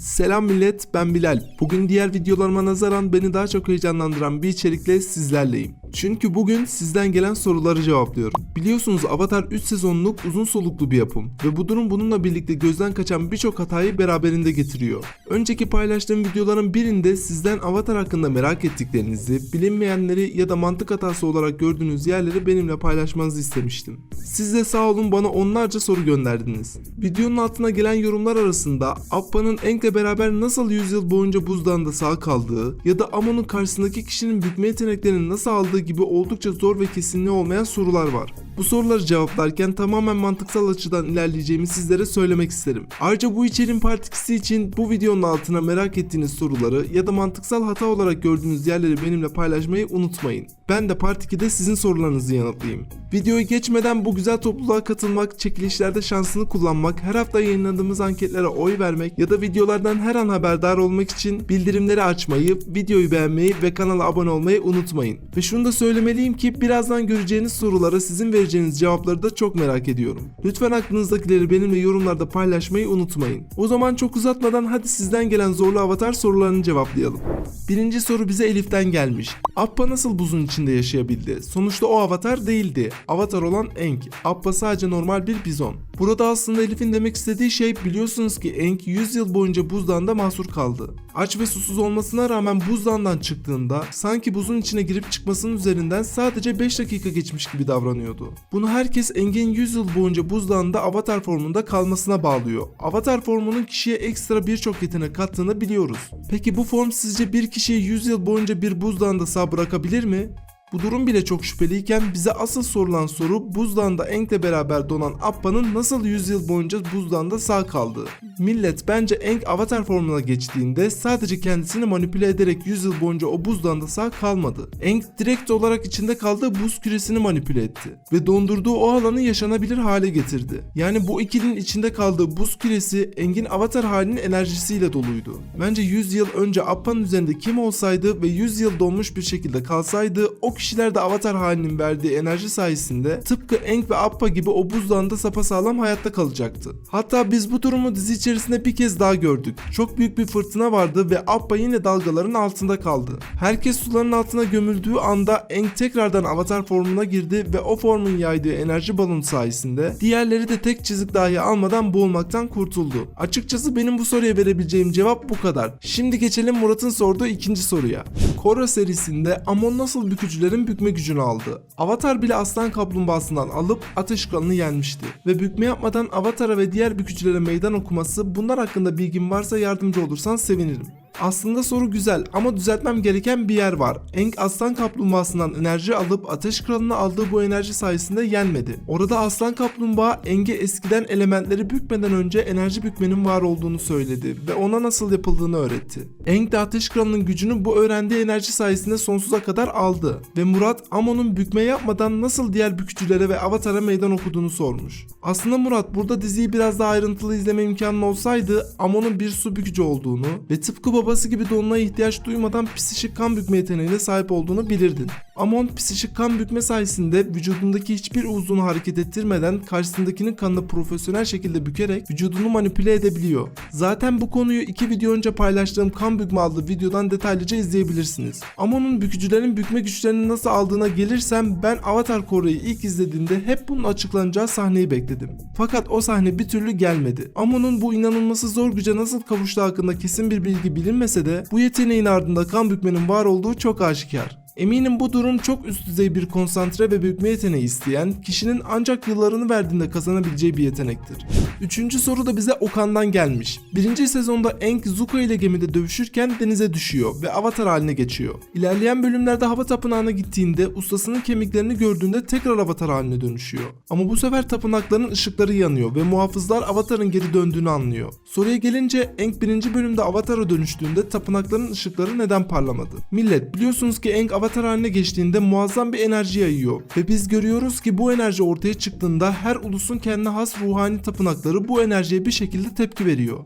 Selam millet ben Bilal. Bugün diğer videolarıma nazaran beni daha çok heyecanlandıran bir içerikle sizlerleyim. Çünkü bugün sizden gelen soruları cevaplıyorum. Biliyorsunuz Avatar 3 sezonluk uzun soluklu bir yapım ve bu durum bununla birlikte gözden kaçan birçok hatayı beraberinde getiriyor. Önceki paylaştığım videoların birinde sizden Avatar hakkında merak ettiklerinizi, bilinmeyenleri ya da mantık hatası olarak gördüğünüz yerleri benimle paylaşmanızı istemiştim. Siz de sağ olun bana onlarca soru gönderdiniz. Videonun altına gelen yorumlar arasında Appa'nın Enk'le beraber nasıl 100 yıl boyunca buzdağında sağ kaldığı ya da Amon'un karşısındaki kişinin bükme yeteneklerini nasıl aldığı gibi oldukça zor ve kesinliği olmayan sorular var. Bu soruları cevaplarken tamamen mantıksal açıdan ilerleyeceğimi sizlere söylemek isterim. Ayrıca bu içeriğin part 2'si için bu videonun altına merak ettiğiniz soruları ya da mantıksal hata olarak gördüğünüz yerleri benimle paylaşmayı unutmayın. Ben de part 2'de sizin sorularınızı yanıtlayayım. Videoyu geçmeden bu güzel topluluğa katılmak, çekilişlerde şansını kullanmak, her hafta yayınladığımız anketlere oy vermek ya da videolardan her an haberdar olmak için bildirimleri açmayı, videoyu beğenmeyi ve kanala abone olmayı unutmayın. Ve şunu da söylemeliyim ki birazdan göreceğiniz sorulara sizin vereceğiniz cevapları da çok merak ediyorum. Lütfen aklınızdakileri benimle yorumlarda paylaşmayı unutmayın. O zaman çok uzatmadan hadi sizden gelen zorlu avatar sorularını cevaplayalım. Birinci soru bize Elif'ten gelmiş. Appa nasıl buzun içinde yaşayabildi? Sonuçta o avatar değildi. Avatar olan Enk. Appa sadece normal bir bizon. Burada aslında Elif'in demek istediği şey biliyorsunuz ki Enk 100 yıl boyunca buzdağında mahsur kaldı. Aç ve susuz olmasına rağmen buzdağından çıktığında sanki buzun içine girip çıkmasının üzerinden sadece 5 dakika geçmiş gibi davranıyordu. Bunu herkes Enk'in 100 yıl boyunca buzdağında avatar formunda kalmasına bağlıyor. Avatar formunun kişiye ekstra birçok yetenek kattığını biliyoruz. Peki bu form sizce bir kişiyi 100 yıl boyunca bir buzdağında sağ bırakabilir mi? Bu durum bile çok şüpheliyken bize asıl sorulan soru buzdağında Enk'le beraber donan Appa'nın nasıl 100 yıl boyunca buzdağında sağ kaldığı. Millet bence Enk avatar formuna geçtiğinde sadece kendisini manipüle ederek 100 yıl boyunca o buzdağında sağ kalmadı. Enk direkt olarak içinde kaldığı buz küresini manipüle etti ve dondurduğu o alanı yaşanabilir hale getirdi. Yani bu ikilinin içinde kaldığı buz küresi Enk'in avatar halinin enerjisiyle doluydu. Bence 100 yıl önce Appa'nın üzerinde kim olsaydı ve 100 yıl donmuş bir şekilde kalsaydı o kişiler de avatar halinin verdiği enerji sayesinde tıpkı Enk ve Appa gibi o buzdağında sapasağlam hayatta kalacaktı. Hatta biz bu durumu dizi içerisinde bir kez daha gördük. Çok büyük bir fırtına vardı ve Appa yine dalgaların altında kaldı. Herkes suların altına gömüldüğü anda Enk tekrardan avatar formuna girdi ve o formun yaydığı enerji balonu sayesinde diğerleri de tek çizik dahi almadan boğulmaktan kurtuldu. Açıkçası benim bu soruya verebileceğim cevap bu kadar. Şimdi geçelim Murat'ın sorduğu ikinci soruya. Korra serisinde Amon nasıl bükücülerin bükme gücünü aldı? Avatar bile aslan kaplumbağasından alıp ateş kralını yenmişti. Ve bükme yapmadan Avatar'a ve diğer bükücülere meydan okuması bunlar hakkında bilgin varsa yardımcı olursan sevinirim. Aslında soru güzel ama düzeltmem gereken bir yer var. Enk aslan kaplumbağasından enerji alıp ateş kralına aldığı bu enerji sayesinde yenmedi. Orada aslan kaplumbağa Eng'e eskiden elementleri bükmeden önce enerji bükmenin var olduğunu söyledi ve ona nasıl yapıldığını öğretti. Eng de ateş kralının gücünü bu öğrendiği enerji sayesinde sonsuza kadar aldı ve Murat Amon'un bükme yapmadan nasıl diğer bükücülere ve avatara meydan okuduğunu sormuş. Aslında Murat burada diziyi biraz daha ayrıntılı izleme imkanı olsaydı Amon'un bir su bükücü olduğunu ve tıpkı babası gibi donuna ihtiyaç duymadan psişik kan bükme yeteneğine sahip olduğunu bilirdin. Amon psişik kan bükme sayesinde vücudundaki hiçbir uzunu hareket ettirmeden karşısındakinin kanını profesyonel şekilde bükerek vücudunu manipüle edebiliyor. Zaten bu konuyu iki video önce paylaştığım kan bükme adlı videodan detaylıca izleyebilirsiniz. Amon'un bükücülerin bükme güçlerini nasıl aldığına gelirsem ben Avatar Koray'ı ilk izlediğimde hep bunun açıklanacağı sahneyi bekledim. Fakat o sahne bir türlü gelmedi. Amon'un bu inanılması zor güce nasıl kavuştuğu hakkında kesin bir bilgi bilinmese de bu yeteneğin ardında kan bükmenin var olduğu çok aşikar. Eminim bu durum çok üst düzey bir konsantre ve bükme yeteneği isteyen, kişinin ancak yıllarını verdiğinde kazanabileceği bir yetenektir. Üçüncü soru da bize Okan'dan gelmiş. Birinci sezonda Enk Zuko ile gemide dövüşürken denize düşüyor ve avatar haline geçiyor. İlerleyen bölümlerde hava tapınağına gittiğinde ustasının kemiklerini gördüğünde tekrar avatar haline dönüşüyor. Ama bu sefer tapınakların ışıkları yanıyor ve muhafızlar avatarın geri döndüğünü anlıyor. Soruya gelince Enk birinci bölümde avatara dönüştüğünde tapınakların ışıkları neden parlamadı? Millet biliyorsunuz ki Enk avatar haline geçtiğinde muazzam bir enerji yayıyor ve biz görüyoruz ki bu enerji ortaya çıktığında her ulusun kendine has ruhani tapınakları bu enerjiye bir şekilde tepki veriyor.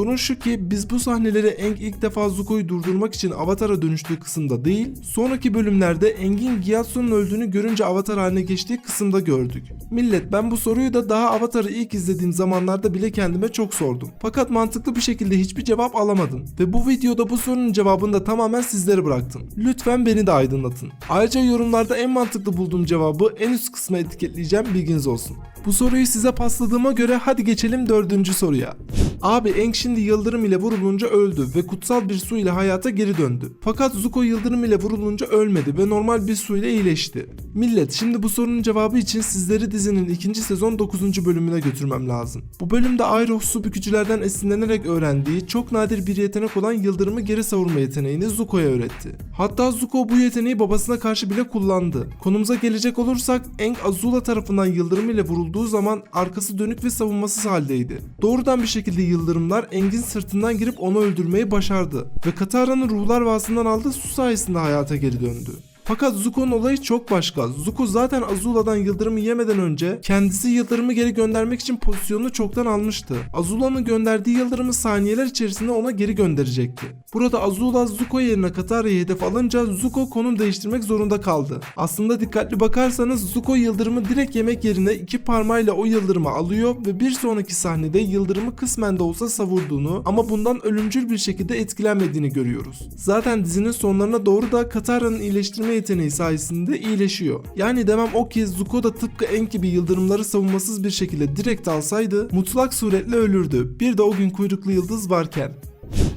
Sorun şu ki biz bu sahneleri Aang ilk defa Zuko'yu durdurmak için Avatar'a dönüştüğü kısımda değil, sonraki bölümlerde Aang'in Gyatso'nun öldüğünü görünce Avatar haline geçtiği kısımda gördük. Millet ben bu soruyu da daha Avatar'ı ilk izlediğim zamanlarda bile kendime çok sordum. Fakat mantıklı bir şekilde hiçbir cevap alamadım. Ve bu videoda bu sorunun cevabını da tamamen sizlere bıraktım. Lütfen beni de aydınlatın. Ayrıca yorumlarda en mantıklı bulduğum cevabı en üst kısma etiketleyeceğim bilginiz olsun. Bu soruyu size pasladığıma göre hadi geçelim dördüncü soruya. Abi Aang şimdi yıldırım ile vurulunca öldü ve kutsal bir su ile hayata geri döndü. Fakat Zuko yıldırım ile vurulunca ölmedi ve normal bir su ile iyileşti. Millet şimdi bu sorunun cevabı için sizleri dizinin ikinci sezon 9. bölümüne götürmem lazım. Bu bölümde Iroh su bükücülerden esinlenerek öğrendiği çok nadir bir yetenek olan yıldırımı geri savurma yeteneğini Zuko'ya öğretti. Hatta Zuko bu yeteneği babasına karşı bile kullandı. Konumuza gelecek olursak Aang Azula tarafından yıldırım ile vurulduğu zaman arkası dönük ve savunmasız haldeydi. Doğrudan bir şekilde yıldırımlar Aang'in sırtından girip onu öldürmeyi başardı ve Katara'nın ruhlar vasından aldığı su sayesinde hayata geri döndü. Fakat Zuko'nun olayı çok başka. Zuko zaten Azula'dan yıldırımı yemeden önce kendisi yıldırımı geri göndermek için pozisyonunu çoktan almıştı. Azula'nın gönderdiği yıldırımı saniyeler içerisinde ona geri gönderecekti. Burada Azula Zuko yerine Katara'yı hedef alınca Zuko konum değiştirmek zorunda kaldı. Aslında dikkatli bakarsanız Zuko yıldırımı direkt yemek yerine iki parmağıyla o yıldırımı alıyor ve bir sonraki sahnede yıldırımı kısmen de olsa savurduğunu ama bundan ölümcül bir şekilde etkilenmediğini görüyoruz. Zaten dizinin sonlarına doğru da Katara'nın iyileştirme yeteneği sayesinde iyileşiyor. Yani demem o ki Zuko da tıpkı Aang gibi yıldırımları savunmasız bir şekilde direkt alsaydı mutlak suretle ölürdü. Bir de o gün kuyruklu yıldız varken.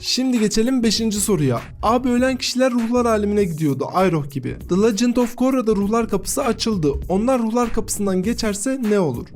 Şimdi geçelim 5. soruya. Abi ölen kişiler ruhlar alemine gidiyordu Iroh gibi. The Legend of Korra'da ruhlar kapısı açıldı. Onlar ruhlar kapısından geçerse ne olur?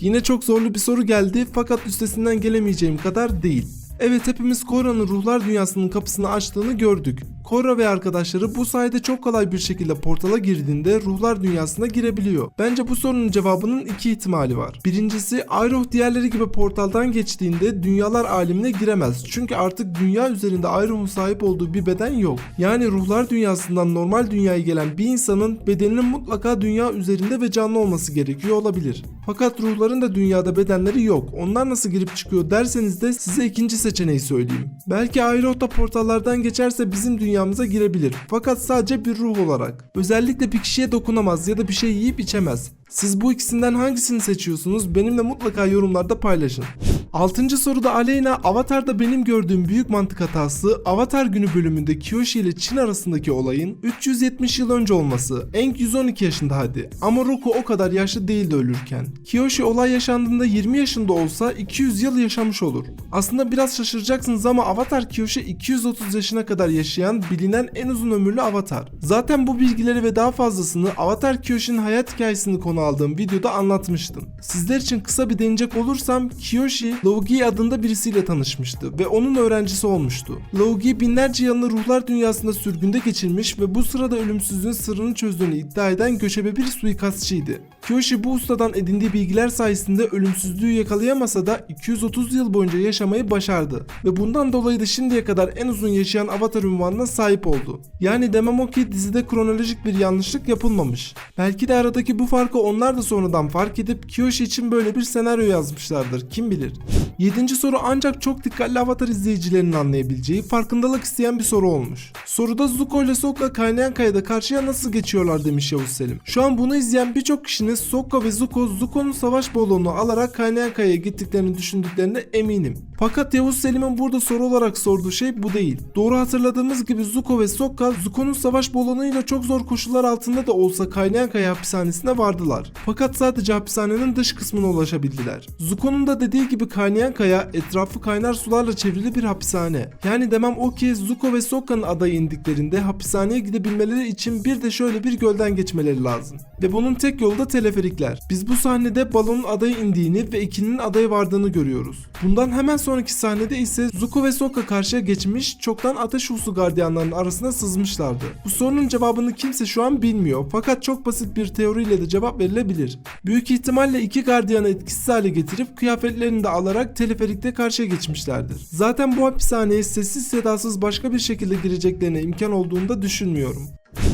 Yine çok zorlu bir soru geldi fakat üstesinden gelemeyeceğim kadar değil. Evet hepimiz Korra'nın ruhlar dünyasının kapısını açtığını gördük. Korra ve arkadaşları bu sayede çok kolay bir şekilde portala girdiğinde ruhlar dünyasına girebiliyor. Bence bu sorunun cevabının iki ihtimali var. Birincisi Iroh diğerleri gibi portaldan geçtiğinde dünyalar alemine giremez. Çünkü artık dünya üzerinde Iroh'un sahip olduğu bir beden yok. Yani ruhlar dünyasından normal dünyaya gelen bir insanın bedeninin mutlaka dünya üzerinde ve canlı olması gerekiyor olabilir. Fakat ruhların da dünyada bedenleri yok. Onlar nasıl girip çıkıyor derseniz de size ikinci seçeneği söyleyeyim. Belki Iroh da portallardan geçerse bizim dünyamıza girebilir. Fakat sadece bir ruh olarak. Özellikle bir kişiye dokunamaz ya da bir şey yiyip içemez. Siz bu ikisinden hangisini seçiyorsunuz? Benimle mutlaka yorumlarda paylaşın. Altıncı soruda Aleyna Avatar'da benim gördüğüm büyük mantık hatası Avatar günü bölümünde Kyoshi ile Çin arasındaki olayın 370 yıl önce olması. Aang 112 yaşında hadi ama Roku o kadar yaşlı değildi ölürken. Kyoshi olay yaşandığında 20 yaşında olsa 200 yıl yaşamış olur. Aslında biraz şaşıracaksınız ama Avatar Kyoshi 230 yaşına kadar yaşayan bilinen en uzun ömürlü avatar. Zaten bu bilgileri ve daha fazlasını Avatar Kyoshi'nin hayat hikayesini konu aldığım videoda anlatmıştım. Sizler için kısa bir değinecek olursam Kyoshi Logi adında birisiyle tanışmıştı ve onun öğrencisi olmuştu. Logi binlerce yılını ruhlar dünyasında sürgünde geçirmiş ve bu sırada ölümsüzlüğün sırrını çözdüğünü iddia eden göçebe bir suikastçıydı. Kyoshi bu ustadan edindiği bilgiler sayesinde ölümsüzlüğü yakalayamasa da 230 yıl boyunca yaşamayı başardı ve bundan dolayı da şimdiye kadar en uzun yaşayan avatar unvanına sahip oldu. Yani demem o ki dizide kronolojik bir yanlışlık yapılmamış. Belki de aradaki bu farkı onlar da sonradan fark edip Kyoshi için böyle bir senaryo yazmışlardır kim bilir. 7. soru ancak çok dikkatli Avatar izleyicilerinin anlayabileceği farkındalık isteyen bir soru olmuş. Soruda Zuko ile Sokka kaynayan kayada karşıya nasıl geçiyorlar demiş Yavuz Selim. Şu an bunu izleyen birçok kişinin Sokka ve Zuko Zuko'nun savaş balonunu alarak kaynayan kayaya gittiklerini düşündüklerine eminim. Fakat Yavuz Selim'in burada soru olarak sorduğu şey bu değil. Doğru hatırladığımız gibi Zuko ve Sokka Zuko'nun savaş balonuyla çok zor koşullar altında da olsa kaynayan kaya hapishanesine vardılar. Fakat sadece hapishanenin dış kısmına ulaşabildiler. Zuko'nun da dediği gibi kaynayan kaya etrafı kaynar sularla çevrili bir hapishane. Yani demem o ki Zuko ve Sokka'nın adaya indiklerinde hapishaneye gidebilmeleri için bir de şöyle bir gölden geçmeleri lazım. Ve bunun tek yolu da teleferikler. Biz bu sahnede balonun adaya indiğini ve ikinin adaya vardığını görüyoruz. Bundan hemen sonraki sahnede ise Zuko ve Sokka karşıya geçmiş çoktan ateş ulusu gardiyanlarının arasına sızmışlardı. Bu sorunun cevabını kimse şu an bilmiyor fakat çok basit bir teoriyle de cevap verilebilir. Büyük ihtimalle iki gardiyanı etkisiz hale getirip kıyafetlerini de alarak teleferikte karşıya geçmişlerdir. Zaten bu hapishaneye sessiz sedasız başka bir şekilde gireceklerine imkan olduğunu da düşünmüyorum.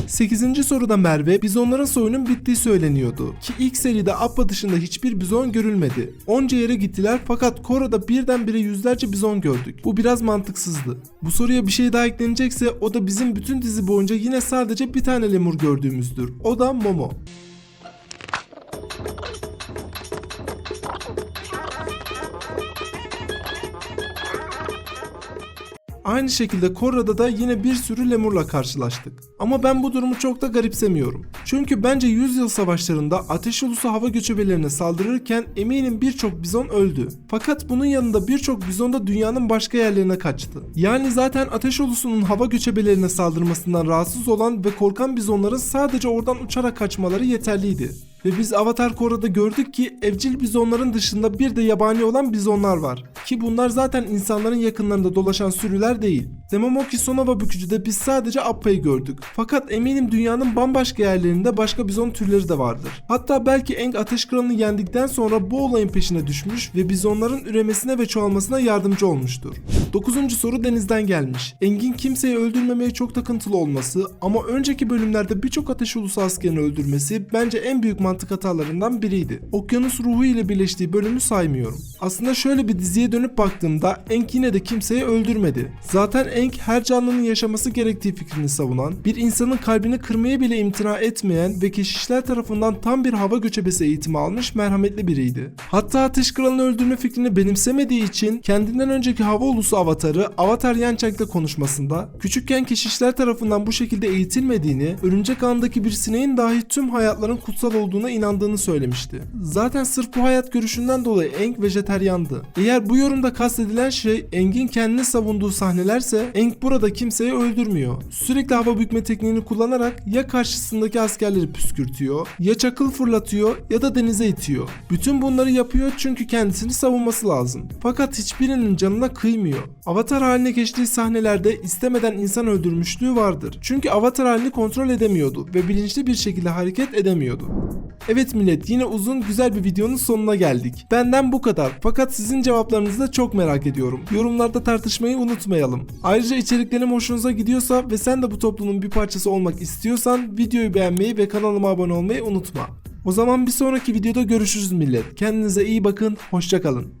8. soruda Merve bizonların soyunun bittiği söyleniyordu. Ki ilk seride Appa dışında hiçbir bizon görülmedi. Onca yere gittiler fakat Kora'da birdenbire yüzlerce bizon gördük. Bu biraz mantıksızdı. Bu soruya bir şey daha eklenecekse o da bizim bütün dizi boyunca yine sadece bir tane lemur gördüğümüzdür. O da Momo. Aynı şekilde Korra'da da yine bir sürü lemurla karşılaştık. Ama ben bu durumu çok da garipsemiyorum. Çünkü bence 100 yıl savaşlarında ateş ulusu hava göçebelerine saldırırken eminim birçok bizon öldü. Fakat bunun yanında birçok bizon da dünyanın başka yerlerine kaçtı. Yani zaten ateş ulusunun hava göçebelerine saldırmasından rahatsız olan ve korkan bizonların sadece oradan uçarak kaçmaları yeterliydi. Ve biz Avatar Kora'da gördük ki evcil bizonların dışında bir de yabani olan bizonlar var. Ki bunlar zaten insanların yakınlarında dolaşan sürüler değil. Demomoki Sonova bükücüde biz sadece Appa'yı gördük. Fakat eminim dünyanın bambaşka yerlerinde başka bizon türleri de vardır. Hatta belki Aang Ateş Kralı'nı yendikten sonra bu olayın peşine düşmüş ve bizonların üremesine ve çoğalmasına yardımcı olmuştur. 9. soru denizden gelmiş. Engin kimseyi öldürmemeye çok takıntılı olması ama önceki bölümlerde birçok ateş ulusu askerini öldürmesi bence en büyük mantık hatalarından biriydi. Okyanus ruhu ile birleştiği bölümü saymıyorum. Aslında şöyle bir diziye dönüp baktığımda Enk yine de kimseyi öldürmedi. Zaten Enk her canlının yaşaması gerektiği fikrini savunan, bir insanın kalbini kırmaya bile imtina etmeyen ve keşişler tarafından tam bir hava göçebesi eğitimi almış merhametli biriydi. Hatta Ateş Kralı'nı öldürme fikrini benimsemediği için kendinden önceki hava ulusu avatarı Avatar Yanchang'da konuşmasında küçükken keşişler tarafından bu şekilde eğitilmediğini, örümcek ağındaki bir sineğin dahi tüm hayatların kutsal olduğuna inandığını söylemişti. Zaten sırf bu hayat görüşünden dolayı Aang vejeteryandı. Eğer bu yorumda kastedilen şey Aang'in kendini savunduğu sahnelerse Aang burada kimseyi öldürmüyor. Sürekli hava bükme tekniğini kullanarak ya karşısındaki askerleri püskürtüyor, ya çakıl fırlatıyor ya da denize itiyor. Bütün bunları yapıyor çünkü kendisini savunması lazım. Fakat hiçbirinin canına kıymıyor. Avatar haline geçtiği sahnelerde istemeden insan öldürmüşlüğü vardır. Çünkü avatar halini kontrol edemiyordu ve bilinçli bir şekilde hareket edemiyordu. Evet millet yine uzun güzel bir videonun sonuna geldik. Benden bu kadar fakat sizin cevaplarınızı da çok merak ediyorum. Yorumlarda tartışmayı unutmayalım. Ayrıca içeriklerim hoşunuza gidiyorsa ve sen de bu toplumun bir parçası olmak istiyorsan videoyu beğenmeyi ve kanalıma abone olmayı unutma. O zaman bir sonraki videoda görüşürüz millet. Kendinize iyi bakın, hoşçakalın.